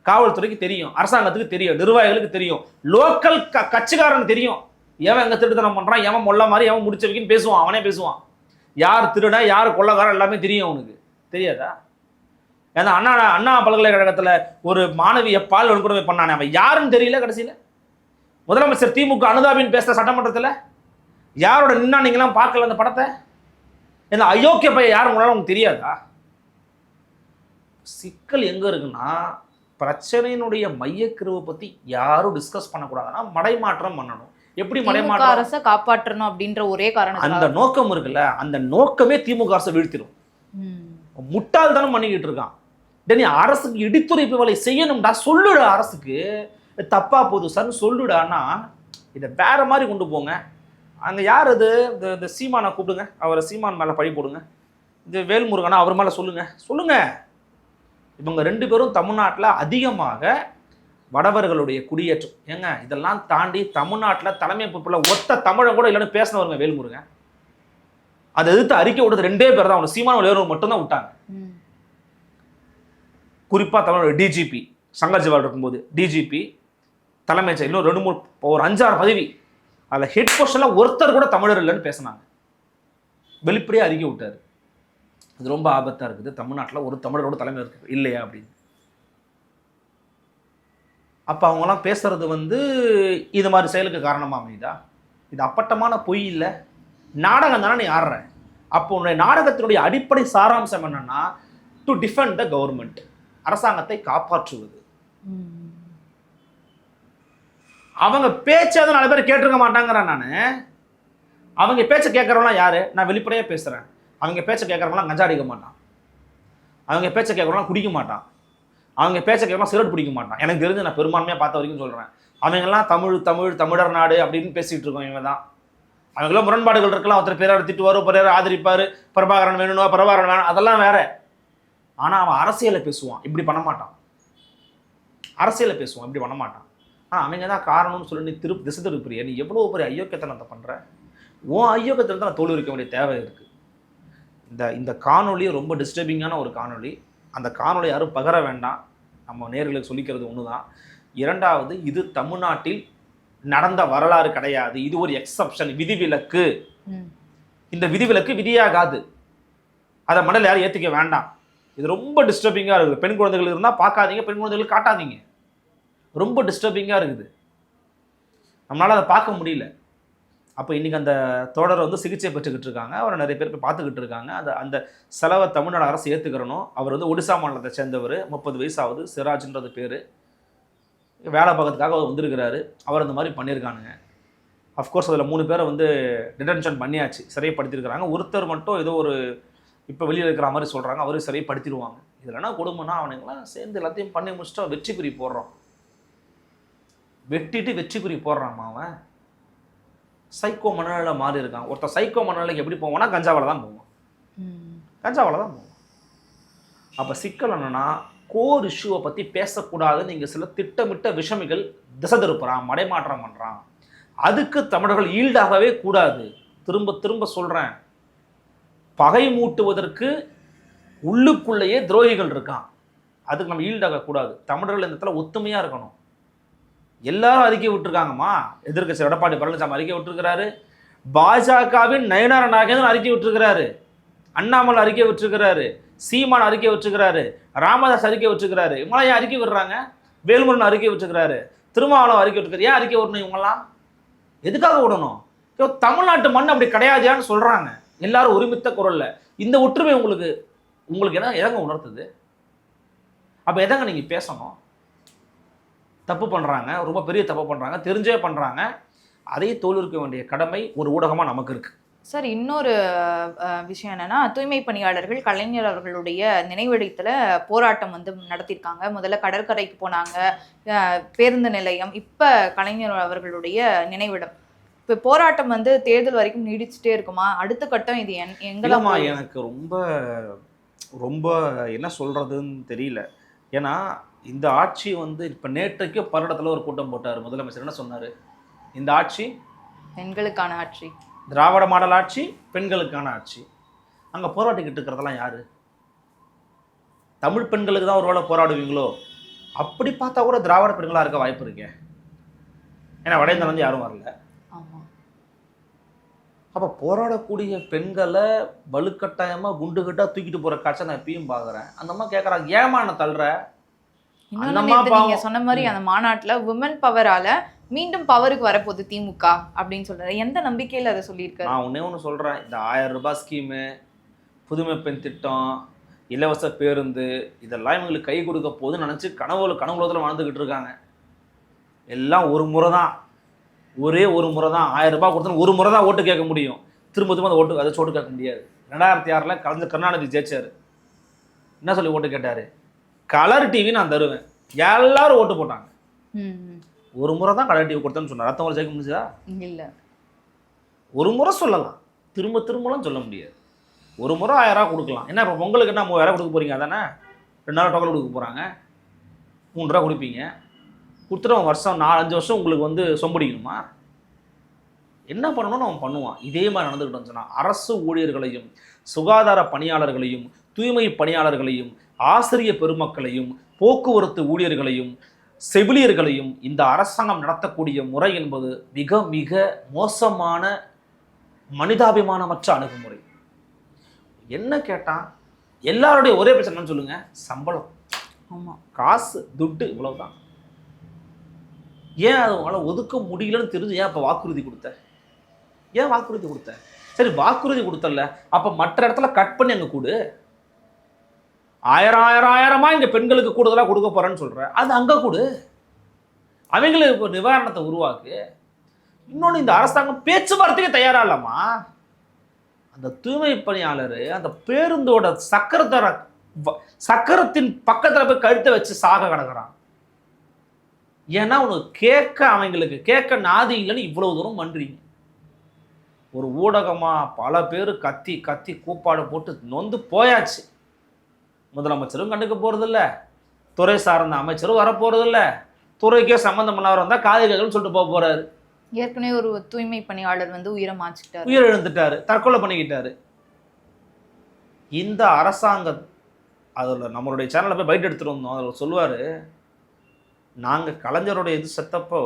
காவல்துறைக்கு தெரியும். அரசாங்கத்துக்கு தெரியும். நிர்வாகிகளுக்கு தெரியும். லோக்கல் க கட்சிக்காரன் தெரியும். எவன் எங்கே திருட்டுத்தனம் பண்ணுறான் எவன் மொல்ல மாதிரி எவன் முடிச்ச வைக்கின்னு பேசுவான். அவனே பேசுவான். யார் திருட யார் கொள்ளக்காரன் எல்லாமே தெரியும் அவனுக்கு. தெரியாதா? ஏன்னா அண்ணா அண்ணா பல்கலைக்கழகத்தில் ஒரு மாணவியை பால் வன்கொடுமை பண்ணானே அவன். யாருன்னு தெரியல கடைசியில்? முதலமைச்சர் திமுக அனுதாபின் பேசுகிற சட்டமன்றத்தில்? யாரோட நின்னா நீங்களாம் பார்க்கல அந்த படத்தை? இந்த அயோக்கிய பையன் யாரும் உங்களால் உங்களுக்கு தெரியாதா? சிக்கல் எங்க இருக்குன்னா பிரச்சனையினுடைய மையக்கருவை பத்தி யாரும் டிஸ்கஸ் பண்ணக்கூடாதுன்னா மடைமாற்றம் பண்ணணும். எப்படி மடைமாற்றம்? அரசை காப்பாற்றணும் அப்படின்ற ஒரே அந்த காரணத்துக்காக நோக்கம் இருக்குல்ல அந்த நோக்கமே திமுக அரசை வீழ்த்திடும். ம். முட்டாள்தனம் பண்ணிக்கிட்டு இருக்கான். நீ அரசுக்கு இடித்துரைப்பு வேலை செய்யணும்டா சொல்லுடா அரசுக்கு. தப்பா போகுது சார்னு சொல்லுடான்னா இதை வேற மாதிரி கொண்டு போங்க. அங்க யார் அது? இந்த இந்த சீமானை கூப்பிடுங்க. அவரை சீமான் மேல பழி போடுங்க. இது வேல்முருகனா அவர் மேல சொல்லுங்க. சொல்லுங்க. இவங்க ரெண்டு பேரும் தமிழ்நாட்டில் அதிகமாக வடவர்களுடைய குடியேற்றம். ஏங்க இதெல்லாம் தாண்டி தமிழ்நாட்டில் தலைமை பொறுப்பில் ஒத்த தமிழன் கூட இல்லைன்னு பேசினவருங்க வேல்முருகன். அதை எதிர்த்து அறிக்கை விடுறது ரெண்டே பேர் தான் அவனை சீமான விளையாடுறவங்க மட்டும்தான் விட்டாங்க. குறிப்பாக தமிழோட டிஜிபி சங்கர்ஜிவால் இருக்கும்போது டிஜிபி தலைமைச் இன்னும் ரெண்டு மூணு ஒரு அஞ்சாறு பதவி அதில் ஹெட் பொசிஷனில் ஒருத்தர் கூட தமிழர் இல்லைன்னு பேசினாங்க. வெளிப்படையாக அறிக்கை விட்டார். இது ரொம்ப ஆபத்தாக இருக்குது. தமிழ்நாட்டில் ஒரு தமிழரோட தலைமை இருக்கு. இல்லையா அப்படின்னு. அப்போ அவங்களாம் பேசுகிறது வந்து இது மாதிரி செயலுக்கு காரணமாக அமையுதா? இது அப்பட்டமான பொய் இல்லை. நாடகம் தானே நீ ஆடுற. அப்போ உன்னுடைய நாடகத்தினுடைய அடிப்படை சாராம்சம் என்னன்னா டு டிஃபெண்ட் த கவர்மெண்ட் அரசாங்கத்தை காப்பாற்றுவது. அவங்க பேச்சை தான் நாலு பேர் கேட்டிருக்க மாட்டாங்கிறேன் நான். அவங்க பேச்சை கேட்குறவங்களாம் யாரு? நான் வெளிப்படையாக பேசுகிறேன் அவங்க பேச்சை கேட்குறவங்களாம் கஞ்சா அடிக்க மாட்டான். அவங்க பேச்சை கேட்குறவங்களாம் குடிக்க மாட்டான். அவங்க பேச்சை கேட்கலாம் சிகரெட் பிடிக்க மாட்டான். எனக்கு தெரிஞ்சு நான் பெரும்பான்மையாக பார்த்த வரைக்கும் சொல்கிறேன் அவங்கெல்லாம் தமிழ் தமிழ் தமிழர் நாடு அப்படின்னு பேசிகிட்டு இருக்கோம் இவங்க தான். அவங்களாம் முரண்பாடுகள் இருக்கலாம். ஒருத்தர் பேரார் திட்டுவார் பிறர் ஆதரிப்பார். பிரபாகரன் வேணும்னா பிரபாகரன் வேணும் அதெல்லாம் வேற. ஆனால் அவன் அரசியலை பேசுவான். இப்படி பண்ண மாட்டான். அரசியலை பேசுவான். இப்படி பண்ண மாட்டான். ஆனால் அவங்க தான் காரணம்னு சொல்லி நீ திரு திசை திருப்பிய நீ எவ்வளோ பெரிய ஐயோக்கியத்தனத்தை பண்ணுற உன் ஐயோக்கியத்தில் தான் தோல்வி இருக்க வேண்டிய தேவை இருக்குது இந்த இந்த காணொளி ரொம்ப டிஸ்டர்பிங்கான ஒரு காணொளி. அந்த காணொளி யாரும் பகர வேண்டாம். நம்ம நேர்களுக்கு சொல்லிக்கிறது ஒன்று தான் இரண்டாவது இது தமிழ்நாட்டில் நடந்த வரலாறு கிடையாது. இது ஒரு எக்ஸப்ஷன் விதிவிலக்கு. இந்த விதிவிலக்கு விதியாகாது. அதை மண்டல யாரும் ஏற்றிக்க வேண்டாம். இது ரொம்ப டிஸ்டர்பிங்காக இருக்குது. பெண் குழந்தைகள் இருந்தால் பார்க்காதீங்க பெண் குழந்தைகள் காட்டாதீங்க. ரொம்ப டிஸ்டர்பிங்காக இருக்குது. நம்மளால் அதை பார்க்க முடியல. அப்போ இன்றைக்கி அந்த தொடர் வந்து சிகிச்சை பெற்றுக்கிட்டு இருக்காங்க. அவரை நிறைய பேர் போய் பார்த்துக்கிட்டு இருக்காங்க. அந்த அந்த செலவை தமிழ்நாடு அரசு ஏற்றுக்கிறனும் அவர் வந்து ஒடிசா மாநிலத்தை சேர்ந்தவர். முப்பது வயசாகுது சிராஜ்ன்றது பேர். வேலை பார்க்கறதுக்காக அவர் வந்திருக்கிறாரு. அவர் அந்த மாதிரி பண்ணியிருக்கானுங்க. அஃப்கோர்ஸ் அதில் மூணு பேரை வந்து டிடென்ஷன் பண்ணியாச்சு. சிறைப்படுத்தியிருக்கிறாங்க. ஒருத்தர் மட்டும் ஏதோ ஒரு இப்போ வெளியில் இருக்கிற மாதிரி சொல்கிறாங்க அவரும் சிறைப்படுத்திடுவாங்க. இதில் என்ன கொடுமைன்னா அவனுங்களாம் சேர்ந்து எல்லாத்தையும் பண்ணி முடிச்சுட்டு வெற்றி குறி போடுறான். வெட்டிட்டு வெற்றி குறி போடுறான் அவன். சைக்கோ மனநிலை மாறி இருக்கான். ஒருத்தன் சைக்கோ மனநிலைக்கு எப்படி போவான்னா கஞ்சாவில் தான் போவான். கஞ்சாவில் தான் போவான். அப்போ சிக்கல் என்னன்னா கோர் இஷ்யூவை பற்றி பேசக்கூடாதுன்னு இங்கே சில திட்டமிட்ட விஷமிகள் திசை திருப்புறான் மடைமாற்றம் பண்ணுறான் அதுக்கு தமிழர்கள் ஈல்டாகவே கூடாது. திரும்ப திரும்ப சொல்கிறேன் பகை மூட்டுவதற்கு உள்ளுக்குள்ளேயே துரோகிகள் இருக்கான். அதுக்கு நம்ம ஈல்டாக கூடாது. தமிழர்கள் இந்த இடத்துல ஒத்துமையாக இருக்கணும். எல்லாரும் அறிக்கை விட்டுருக்காங்கம்மா. எதிர்கட்சி எடப்பாடி பழனிசாமி அறிக்கை விட்டுருக்கிறாரு. பாஜகவின் நயனார நாகேந்திரன் அறிக்கை விட்டுருக்கிறாரு. அண்ணாமலை அறிக்கை விட்டுருக்கிறாரு. சீமான் அறிக்கை விட்டுருக்கிறாரு. ராமதாஸ் அறிக்கை விட்டுருக்கிறாரு. இவங்களாம் ஏன் அறிக்கை விடுறாங்க? வேல்முருகன் அறிக்கை விட்டுருக்கிறாரு. திருமாவளம் அறிக்கை விட்டுருக்காரு ஏன் அறிக்கை விடணும் இவங்கெல்லாம்? எதுக்காக விடணும்? தமிழ்நாட்டு மண் அப்படி கிடையாதுயான்னு சொல்கிறாங்க எல்லாரும் ஒருமித்த குரலில். இந்த ஒற்றுமை உங்களுக்கு உங்களுக்கு என்ன எதங்க உணர்த்துது? அப்போ எதங்க நீங்கள் பேசணும்? தப்பு பண்றாங்க ரொம்ப பெரிய தப்பு பண்றாங்க தெரிஞ்சே பண்றாங்க. அதை தோல்விருக்க வேண்டிய கடமை ஒரு ஊடகமா நமக்கு இருக்கு. சார் இன்னொரு விஷயம் என்னன்னா தூய்மை பணியாளர்கள் கலைஞர் அவர்களுடைய நினைவிடத்துல போராட்டம் வந்து நடத்தியிருக்காங்க முதல்ல கடற்கரைக்கு போனாங்க. பேருந்து நிலையம் இப்ப கலைஞர் அவர்களுடைய நினைவிடம். இப்ப போராட்டம் வந்து தேர்தல் வரைக்கும் நீடிச்சுட்டே இருக்குமா? அடுத்த கட்டம் இது என்- போகும்? எனக்கு ரொம்ப ரொம்ப என்ன சொல்றதுன்னு தெரியல. ஏன்னா இந்த ஆட்சி வந்து இப்போ நேற்றைக்கு பல்லடத்தில் ஒரு கூட்டம் போட்டார். முதலமைச்சர் என்ன சொன்னார்? இந்த ஆட்சி பெண்களுக்கான ஆட்சி. திராவிட மாடல் ஆட்சி பெண்களுக்கான ஆட்சி. அங்கே போராடிக்கிட்டு இருக்கிறதெல்லாம் யாரு? தமிழ் பெண்களுக்கு தான் ஒருவேளை போராடுவீங்களோ? அப்படி பார்த்தா கூட திராவிட பெண்களாக இருக்க வாய்ப்பு இருக்கே. ஏன்னா வட இந்தியால இருந்து யாரும் வரல. அப்போ போராடக்கூடிய பெண்களை வலுக்கட்டாயமாக குண்டு கட்டாக தூக்கிட்டு போகிற காட்சி நான் எப்பயும் பார்க்குறேன் அந்த அம்மா கேட்குறாங்க ஏமா என்ன தள்ளுற? இன்னொன்னு. சொன்ன மாதிரி அந்த மாநாட்டுல விமன் பவரால மீண்டும் பவருக்கு வரப்போகுது திமுக அப்படின்னு சொல்றாரு. எந்த நம்பிக்கையில அதை சொல்லியிருக்காரு? நான் ஒன்றே ஒன்று சொல்கிறேன் இந்த ஆயிரம் ரூபாய் ஸ்கீமு புதுமை பெண் திட்டம் இலவச பேருந்து இதெல்லாம் இவங்களுக்கு கை கொடுக்க போகுதுன்னு நினச்சி கனவுல கனவுலத்தில் வாழ்ந்துக்கிட்டு இருக்காங்க. எல்லாம் ஒரு முறை தான். ஒரே ஒரு முறை தான். ஆயிரம் ரூபாய் கொடுத்தா ஒரு முறை தான் ஓட்டு கேட்க முடியும். திரும்ப திரும்ப அந்த ஓட்டு அதை ஓட்டு கேட்க முடியாது. ரெண்டாயிரத்தி ஆறில் கலைஞர் கருணாநிதி ஜெயிச்சார். என்ன சொல்லி ஓட்டு கேட்டார்? கலர் டிவி நான் தருவேன். எல்லாரும் ஓட்டு போட்டாங்க. ஒரு முறை தான் கலர் டிவி கொடுத்தேன்னு சொன்னார். ரத்தம் ஜெயிக்க முடிஞ்சதா. இல்ல. ஒரு முறை சொல்லலாம். திரும்ப திரும்பலாம் சொல்ல முடியாது. ஒரு முறை ஆயிரம் கொடுக்கலாம். என்ன இப்போ பொங்கலுக்கு என்ன மூவாயிரம் கொடுக்க போறீங்க? அதானே? ரெண்டு நாள் டோக்கன் கொடுக்க போகிறாங்க மூணு ரூபா கொடுப்பீங்க. கொடுத்துட்டு வருஷம் நாலு அஞ்சு வருஷம் உங்களுக்கு வந்து சொம்படிக்கணுமா? என்ன பண்ணணும்னு அவன் பண்ணுவான். இதே மாதிரி நடந்துக்கிட்டு சொன்னால் அரசு ஊழியர்களையும் சுகாதார பணியாளர்களையும் தூய்மை பணியாளர்களையும் ஆசிரிய பெருமக்களையும் போக்குவரத்து ஊழியர்களையும் செவிலியர்களையும் இந்த அரசாங்கம் நடத்தக்கூடிய முறை என்பது மிக மிக மோசமான மனிதாபிமானமற்ற அணுகுமுறை. என்ன கேட்டான் எல்லாருடைய ஒரே பிரச்சனை என்னன்னு சொல்லுங்க சம்பளம். ஆமா. காசு துட்டு இவ்வளவுதான். ஏன் அது உங்களால் ஒதுக்க முடியலன்னு தெரிஞ்சு ஏன் அப்போ வாக்குறுதி கொடுத்த? ஏன் வாக்குறுதி கொடுத்த? சரி வாக்குறுதி கொடுத்தல அப்போ மற்ற இடத்துல கட் பண்ணி அங்கே கொடு. ஆயிரம் ஆயிரம் ஆயிரமாக இங்கே பெண்களுக்கு கூடுதலாக கொடுக்க போகிறேன்னு சொல்கிறேன் அது அங்கே கொடு. அவங்களுக்கு இப்போ நிவாரணத்தை உருவாக்கு இன்னொன்று இந்த அரசாங்கம் பேச்சுவார்த்தைக்கு தயாராக இல்லாமா அந்த தூய்மை பணியாளர் அந்த பேருந்தோட சக்கரத்தர வ- சக்கரத்தின் பக்கத்தில் போய் கழுத்தை வச்சு சாக கிடக்கிறான். ஏன்னா உனக்கு கேட்க அவங்களுக்கு கேட்க நாதி இல்லைன்னு இவ்வளோ தூரம் பண்ணுறீங்க ஒரு ஊடகமாக பல பேர் கத்தி கத்தி கூப்பாடு போட்டு நொந்து போயாச்சு. முதலமைச்சரும் கண்டுக்க போறதில்ல. துறை சார்ந்த அமைச்சரும் வரப்போறதில்ல. துறைக்கே சம்மந்தம் பண்ணவர் வந்தா காது கேட்கணும்னு சொல்லிட்டு போக போறாரு. ஏற்கனவே ஒரு தூய்மை பணியாளர் வந்து உயிரை மாச்சுக்கிட்டாரு உயிர் எழுந்துட்டாரு தற்கொலை பண்ணிக்கிட்டாரு. இந்த அரசாங்க அதில் நம்மளுடைய சேனலில் போய் பைட் எடுத்துட்டு வந்தோம். அதில் சொல்லுவார் நாங்கள் கலைஞருடைய இது செத்தப்போ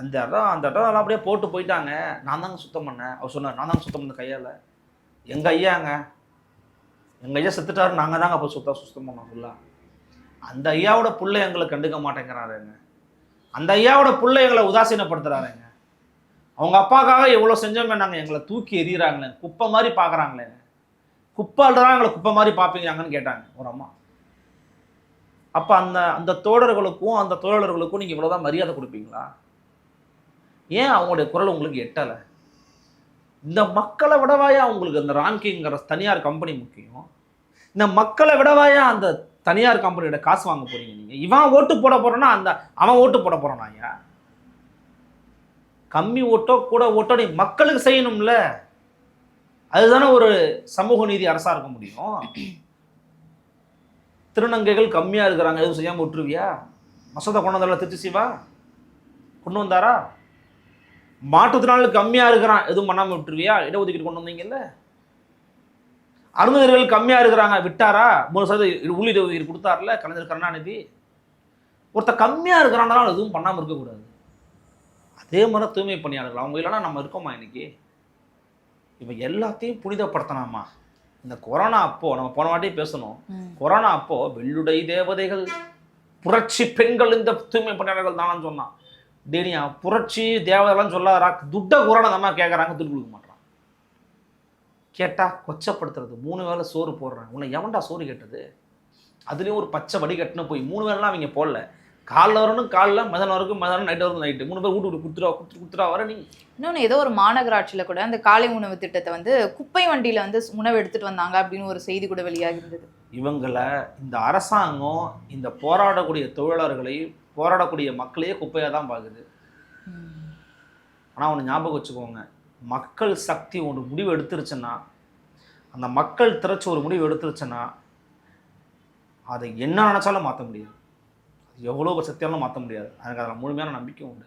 அந்த இடம் அந்த இடம் எல்லாம் அப்படியே போட்டு போயிட்டாங்க. நான் தாங்க சுத்தம் பண்ணேன். அவர் சொன்னார் நான் தாங்க சுத்தம் பண்ண கையால். எங்கள் ஐயாங்க? எங்கள் ஐயா செத்துட்டாரு நாங்கள் தாங்க அப்போ சுத்தம் சுத்தம் பண்ணோம் ஃபுல்லாக அந்த ஐயாவோட பிள்ளை எங்களை கண்டுக்க மாட்டேங்கிறாருங்க. அந்த ஐயாவோட பிள்ளை எங்களை உதாசீனப்படுத்துகிறாருங்க அவங்க அப்பாக்காக எவ்வளோ செஞ்சோமே நாங்கள் எங்களை தூக்கி எறிகிறாங்களே குப்பை மாதிரி பார்க்குறாங்களே குப்பால்தான் எங்களை குப்பை மாதிரி பார்ப்பீங்களாங்கன்னு கேட்டாங்க ஒரு அம்மா. அப்போ அந்த அந்த தோழர்களுக்கும் அந்த தோழர்களுக்கும் நீங்கள் இவ்வளோதான் மரியாதை கொடுப்பீங்களா? ஏன் அவங்களுடைய குரல் உங்களுக்கு எட்டலை? இந்த மக்களை விடவாயா உங்களுக்கு அந்த ராங்கிங்கிற தனியார் கம்பெனி முக்கியம்? இந்த மக்களை விடவாயா அந்த தனியார் கம்பெனியோட காசு வாங்க போறீங்க நீங்க? இவன் ஓட்டு போட போறான்னா அந்த அவன் ஓட்டு போட போறானா ஐயா? கம்மி ஓட்டோ கூட ஓட்டோ நீ மக்களுக்கு செய்யணும்ல. அதுதானே ஒரு சமூக நீதி அரசா இருக்க முடியும். திருநங்கைகள் கம்மியா இருக்கிறாங்க எதுவும் செய்யாம விட்டுருவியா? மசோதா கொண்டு வந்தால திருச்சி சிவா? கொண்டு வந்தாரா? மாற்றுத்திறனாளி கம்மியா இருக்கிறான். எதுவும் பண்ணாம விட்டுருவியா? இடஒதுக்கீடு கொண்டு வந்தீங்கல்ல? அருந்ததியர்கள் கம்மியா இருக்கிறாங்க. விட்டாரா? மூணு சதவீதம் உள்ளீடு ஒதுக்கீடு கொடுத்தாருல கலைஞர் கருணாநிதி. ஒருத்தர் கம்மியா இருக்கிறானாலும் எதுவும் பண்ணாம இருக்கக்கூடாது அதே மாதிரி தூய்மை பணியாளர்கள். அவங்க இல்லைன்னா நம்ம இருக்கோமா இன்னைக்கு? இப்போ எல்லாத்தையும் புனிதப்படுத்தலாமா இந்த கொரோனா அப்போ நம்ம போன வாட்டி பேசணும். கொரோனா அப்போ வெள்ளுடை தேவதைகள் புரட்சி பெண்கள் இந்த தூய்மை பணியாளர்கள் தானு சொன்னான். டேனியா புரட்சி தேவதைலாம் சொல்லாதரா துட்ட கொரோனா தான் கேட்குறாங்க துட்டு கொடுக்க மாட்டான் கேட்டா கொச்சப்படுத்துறது. மூணு வேளை சோறு போடுறேன். உன்னை எவன்டா சோறு கேட்டது? அதுலேயும் ஒரு பச்சை வடிகட்டுன்னு போய். மூணு வேலைலாம் அவங்க போடல. காலைல வரணும் காலைல மதியானம் வரைக்கும் மதியானம் நைட் வரைக்கும் நைட்டு மூணு பேர் வீட்டு குத்துரா குத்து குத்துரா வர நீ. இன்னொன்று ஏதோ ஒரு மாநகராட்சியில கூட அந்த காலை உணவு திட்டத்தை வந்து குப்பை வண்டியில வந்து உணவு எடுத்துட்டு வந்தாங்க அப்படின்னு ஒரு செய்தி கூட வெளியாகி இருந்தது. இவங்களை இந்த அரசாங்கம் இந்த போராடக்கூடிய தொழிலாளர்களை போராடக்கூடிய மக்களையே குப்பையாக தான் பார்க்குது ஆனால் ஒன்று ஞாபகம் வச்சுக்கோங்க. மக்கள் சக்தி ஒரு முடிவு எடுத்துருச்சுன்னா அந்த மக்கள் திரட்சி ஒரு முடிவு எடுத்துருச்சுன்னா அதை என்ன நினச்சாலும் மாற்ற முடியாது. எவ்வளோ சக்தியாலும் மாற்ற முடியாது. எனக்கு அதில் முழுமையான நம்பிக்கை உண்டு.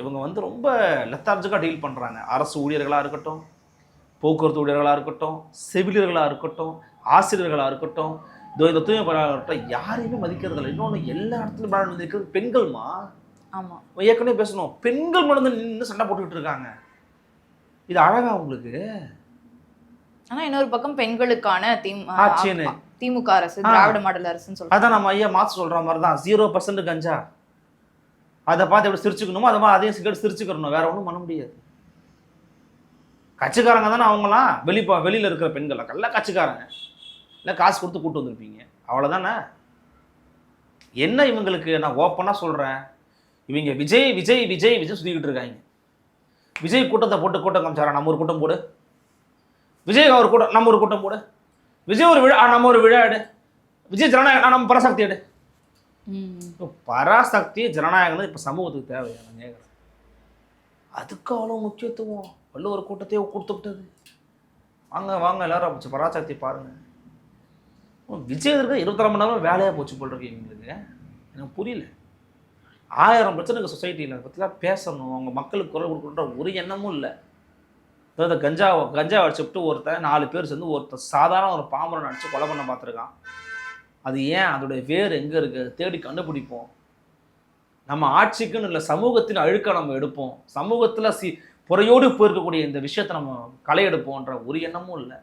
இவங்க வந்து ரொம்ப லெத்தார்ஜிக்காக டீல் பண்ணுறாங்க அரசு ஊழியர்களாக இருக்கட்டும் போக்குவரத்து ஊழியர்களாக இருக்கட்டும் செவிலியர்களாக இருக்கட்டும் ஆசிரியர்களாக இருக்கட்டும் இந்த தூய்மை பணியாளர்களாக இருக்கட்டும் யாரையுமே மதிக்கிறது இல்லை இன்னொன்று எல்லா இடத்துலையும் பலன் மதிக்கிறது பெண்கள்மா? ஆமா. ஏற்கனவே பேசணும். பெண்கள் மனது நின்று சண்டை போட்டுக்கிட்டு இருக்காங்க. இது அழகா உங்களுக்கு? ஆனா இன்னொரு பக்கம் பெண்களுக்கான திமுக அரசு. திராவிட மாடல் அரசுன்னு சொல்றாங்க. அதான் நம்ம ஐயா மாற்று சொல்ற மாதிரி தான் ஜீரோ பர்சன்ட் கஞ்சா. அதை பார்த்து எப்படி சிரிச்சுக்கணுமோ அதை மாதிரி அதையும் சிகரெட் சிரிச்சுக்கிறணும். வேற ஒன்றும் பண்ண முடியாது. கட்சிக்காரங்க தானே அவங்களாம்? வெளி வெளியில் இருக்கிற பெண்கள் கல்ல கட்சிக்காரங்க. இல்லை காசு கொடுத்து கூட்டு வந்திருப்பீங்க? அவ்வளோதானே என்ன இவங்களுக்கு? நான் ஓப்பனாக சொல்கிறேன் இவங்க விஜய் விஜய் விஜய் விஜய் சுற்றிக்கிட்டு இருக்காங்க. விஜய் கூட்டத்தை போட்டு கூட்டம் காமிச்சாரா? நம்ம ஒரு கூட்டம் போடு. விஜய் ஒரு கூட்டம் நம்ம ஒரு கூட்டம் போடு. விஜய் ஒரு விழா நம்ம ஒரு விழா எடு. விஜய் ஜனநாயகம் நம்ம பராசக்தி எடு. இப்போ பராசக்தி ஜனநாயகம் தான் இப்போ சமூகத்துக்கு தேவையா? நான் கேட்குறேன் அதுக்கு அவ்வளோ முக்கியத்துவம். வள்ளுவர் கூட்டத்தையே கொடுத்து விட்டது. வாங்க வாங்க எல்லாரும் பராசக்தி பாருங்க. ஓ, விஜய் இருக்க இருபத்தாறு மணி நேரம் வேலையாக போச்சு போல் இருக்கு எங்களுக்கு. எனக்கு புரியல. ஆயிரம் பிரச்சனை இருக்குது சொசைட்டியில் அதை பற்றிலாம் பேசணும். அவங்க மக்களுக்கு குரல் கொடுக்கணுன்ற ஒரு எண்ணமும் இல்லை. அதாவது கஞ்சா கஞ்சா அடிச்சுட்டு ஒருத்தன் நாலு பேர் சேர்ந்து ஒருத்தன் சாதாரண ஒரு பாம்பரை அடிச்சு கொலை பண்ண பார்த்துருக்கான். அது ஏன்? அதோடைய வேர் எங்கே இருக்குது தேடி கண்டுபிடிப்போம். நம்ம ஆட்சிக்குன்னு இல்லை சமூகத்தின் அழுக்க நம்ம எடுப்போம். சமூகத்தில் சி புறையோடு போயிருக்கக்கூடிய இந்த விஷயத்தை நம்ம களை எடுப்போன்ற ஒரு எண்ணமும் இல்லை.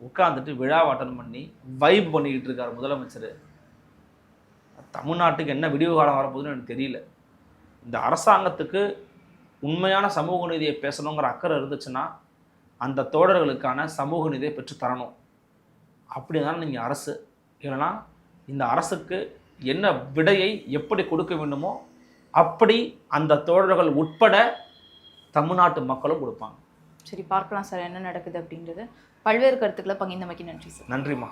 உட்காந்துட்டு விழாவை அட்டன் பண்ணி வைப் பண்ணிக்கிட்டு இருக்கார் முதலமைச்சர். தமிழ்நாட்டுக்கு என்ன விடிவு காலம் வரப்போகுதுன்னு எனக்கு தெரியல. இந்த அரசாங்கத்துக்கு உண்மையான சமூக நீதியை பேசணுங்கிற அக்கறை இருந்துச்சுன்னா அந்த தோழர்களுக்கான சமூக நீதியை பெற்று தரணும். அப்படி தானே நீங்கள் அரசு. இல்லைனா இந்த அரசுக்கு என்ன விடையை எப்படி கொடுக்க வேண்டுமோ அப்படி அந்த தோழர்கள் உட்பட தமிழ்நாட்டு மக்களும் கொடுப்பாங்க. சரி பார்க்கலாம் சார் என்ன நடக்குது அப்படின்றது. பல்வேறு கருத்துக்களை பகிர்ந்தமைக்கு நன்றி சார் நன்றிம்மா.